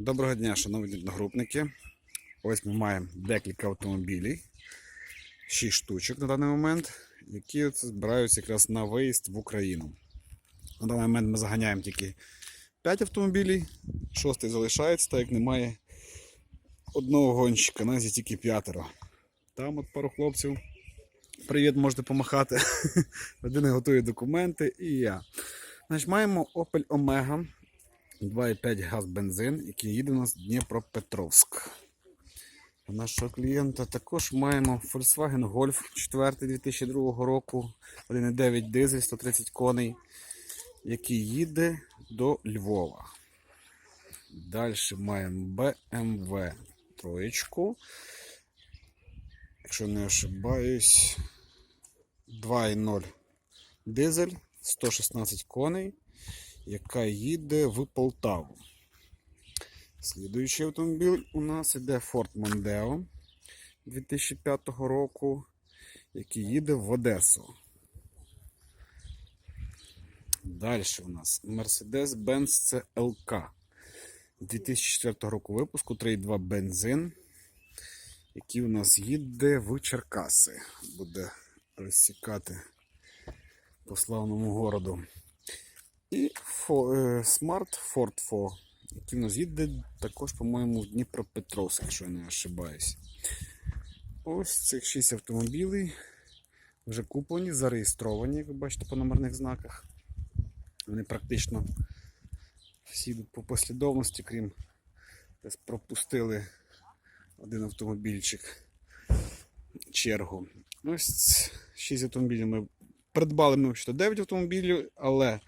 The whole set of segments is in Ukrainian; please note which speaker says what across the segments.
Speaker 1: Доброго дня, шановні одногрупники. Ось ми маємо декілька автомобілів, 6 штучок на даний момент, які збираються якраз на виїзд в Україну. На даний момент ми заганяємо тільки 5 автомобілів, шостий залишається, так як немає одного гонщика, нас є тільки п'ятеро. Там от пару хлопців. Привіт, можете помахати. Один готує документи і я. Значить, маємо Opel Omega 2,5 газ бензин, який їде у нас Дніпропетровськ. У нашого клієнта також маємо Volkswagen Golf 4 2002 року, 1,9 дизель, 130 коней, який їде до Львова. Далі маємо BMW троєчку. Якщо не ошибаюсь, 2,0 дизель, 116 коней яка їде в Полтаву. Слідуючий автомобіль у нас іде Ford Mondeo 2005 року, який їде в Одесу. Далі у нас Mercedes-Benz CLK 2004 року випуску 3,2 бензин, який у нас їде в Черкаси. Буде розсікати по славному городу. І е, Smart Ford Fo, який в нас їде також, по-моєму, в Дніпропетровськ, якщо я не ошибаюсь. Ось цих 6 автомобілів вже куплені, зареєстровані, як ви бачите по номерних знаках. Вони практично всі по послідовності, крім десь пропустили один автомобільчик чергу. Ось 6 автомобілів ми придбали ми що 9 автомобілів, але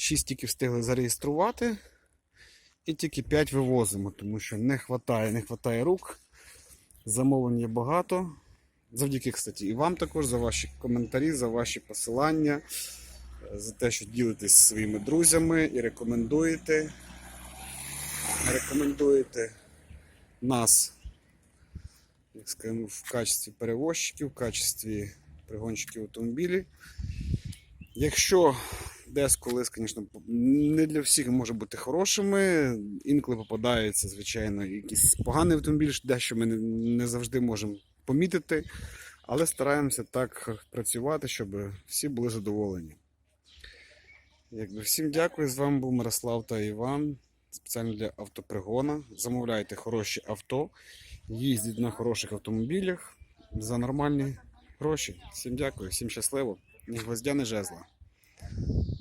Speaker 1: 6 тільки встигли зареєструвати. І тільки 5 вивозимо, тому що не вистачає, не вистачає рук. Замовлень є багато. Завдяки, кстати, і вам також за ваші коментарі, за ваші посилання, за те, що ділитесь зі своїми друзями і рекомендуєте. Рекомендуєте нас, як скажемо, в качестві перевозчиків, в качестві пригонщиків автомобілів. Якщо десь колись, звісно, не для всіх може бути хорошими. Інколи попадається, звичайно, якийсь поганий автомобіль, дещо ми не, не завжди можемо помітити, але стараємося так працювати, щоб всі були задоволені. Якби всім дякую. З вами був Мирослав та Іван. Спеціально для автопригона. Замовляйте хороші авто, їздіть на хороших автомобілях за нормальні гроші. Всім дякую, всім щасливо. Ні гвоздя, ні жезла.